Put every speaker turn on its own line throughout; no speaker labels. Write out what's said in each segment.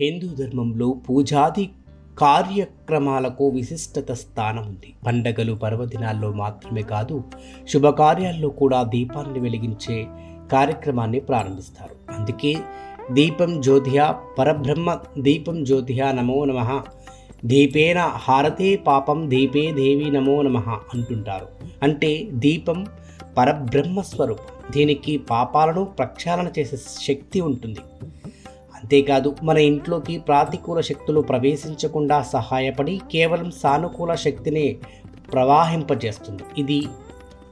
హిందూ ధర్మంలో పూజాది కార్యక్రమాలకు విశిష్టత స్థానం ఉంది. పండగలు పర్వదినాల్లో మాత్రమే కాదు శుభకార్యాల్లో కూడా దీపాన్ని వెలిగించే కార్యక్రమాన్ని ప్రారంభిస్తారు. అందుకే దీపం జ్యోతిహ పరబ్రహ్మ దీపం జ్యోతియా నమో నమ. దీపేన హారతే పాపం దీపే దేవి నమో నమ అంటుంటారు. అంటే దీపం పరబ్రహ్మ స్వరూపం. దీనికి పాపాలను ప్రక్షాళన చేసే శక్తి ఉంటుంది. అంతేకాదు మన ఇంట్లోకి ప్రాతికూల శక్తులు ప్రవేశించకుండా సహాయపడి కేవలం సానుకూల శక్తిని ప్రవాహింపజేస్తుంది. ఇది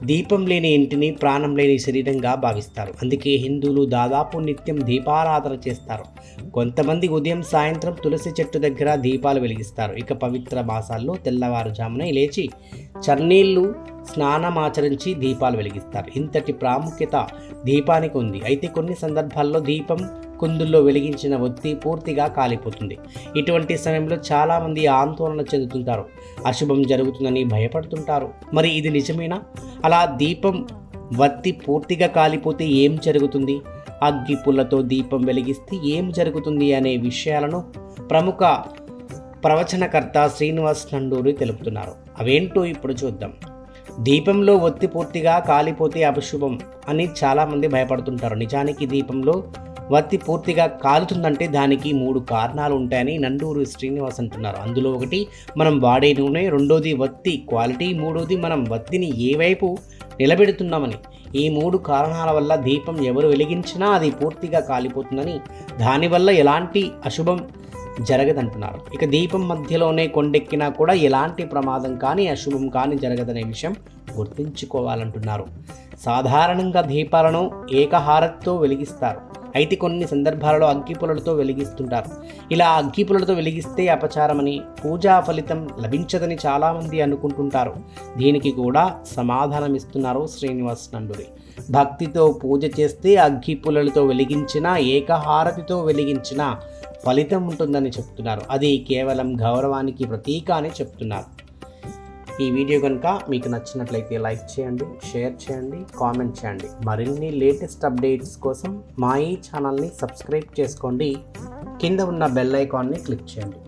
దీపం లేని ఇంటిని ప్రాణం లేని శరీరంగా భావిస్తారు. అందుకే హిందువులు దాదాపు నిత్యం దీపారాధన చేస్తారు. కొంతమంది ఉదయం సాయంత్రం తులసి చెట్టు దగ్గర దీపాలు వెలిగిస్తారు. ఇక పవిత్ర మాసాల్లో తెల్లవారుజామున లేచి చన్నీళ్ళు స్నానమాచరించి దీపాలు వెలిగిస్తారు. ఇంతటి ప్రాముఖ్యత దీపానికి ఉంది. అయితే కొన్ని సందర్భాల్లో దీపం కుందుల్లో వెలిగించిన ఒత్తి పూర్తిగా కాలిపోతుంది. ఇటువంటి సమయంలో చాలామంది ఆందోళన చెందుతుంటారు. అశుభం జరుగుతుందని భయపడుతుంటారు. మరి ఇది నిజమేనా? అలా దీపం వత్తి పూర్తిగా కాలిపోతే ఏం జరుగుతుంది? అగ్గి పుల్లతో దీపం వెలిగిస్తే ఏం జరుగుతుంది అనే విషయాలను ప్రముఖ ప్రవచనకర్త శ్రీనివాస్ నండూరి తెలుపుతున్నారు. అవేంటో ఇప్పుడు చూద్దాం. దీపంలో ఒత్తి పూర్తిగా కాలిపోతే అపశుభం అని చాలామంది భయపడుతుంటారు. నిజానికి దీపంలో వత్తి పూర్తిగా కాలుతుందంటే దానికి మూడు కారణాలు ఉంటాయని నండూరు శ్రీనివాస్ అంటున్నారు. అందులో ఒకటి మనం వాడే నూనె రెండోది వత్తి క్వాలిటీ మూడోది మనం వత్తిని ఏ వైపు నిలబెడుతున్నామని. ఈ మూడు కారణాల వల్ల దీపం ఎవరు వెలిగించినా అది పూర్తిగా కాలిపోతుందని దానివల్ల ఎలాంటి అశుభం జరగదంటున్నారు. ఇక దీపం మధ్యలోనే కొండెక్కినా కూడా ఎలాంటి ప్రమాదం కానీ అశుభం కానీ జరగదనే విషయం గుర్తుంచుకోవాలంటున్నారు. సాధారణంగా దీపాలను ఏకహారత్తో వెలిగిస్తారు. అయితే కొన్ని సందర్భాలలో అగ్గిపులలతో వెలిగిస్తుంటారు. ఇలా అగ్గిపులలతో వెలిగిస్తే అపచారమని పూజా ఫలితం లభించదని చాలామంది అనుకుంటుంటారు. దీనికి కూడా సమాధానం ఇస్తున్నారు శ్రీనివాస్ నండురి భక్తితో పూజ చేస్తే అగ్గిపులలతో వెలిగించిన ఏకహారతితో వెలిగించిన ఫలితం ఉంటుందని చెప్తున్నారు. అది కేవలం గౌరవానికి ప్రతీక అని చెప్తున్నారు. ఈ వీడియో కనుక మీకు నచ్చినట్లయితే లైక్ చేయండి షేర్ చేయండి కామెంట్ చేయండి. మరిన్ని లేటెస్ట్ అప్డేట్స్ కోసం మా ఈ ఛానల్ని సబ్స్క్రైబ్ చేసుకోండి. కింద ఉన్న బెల్ ఐకాన్ని క్లిక్ చేయండి.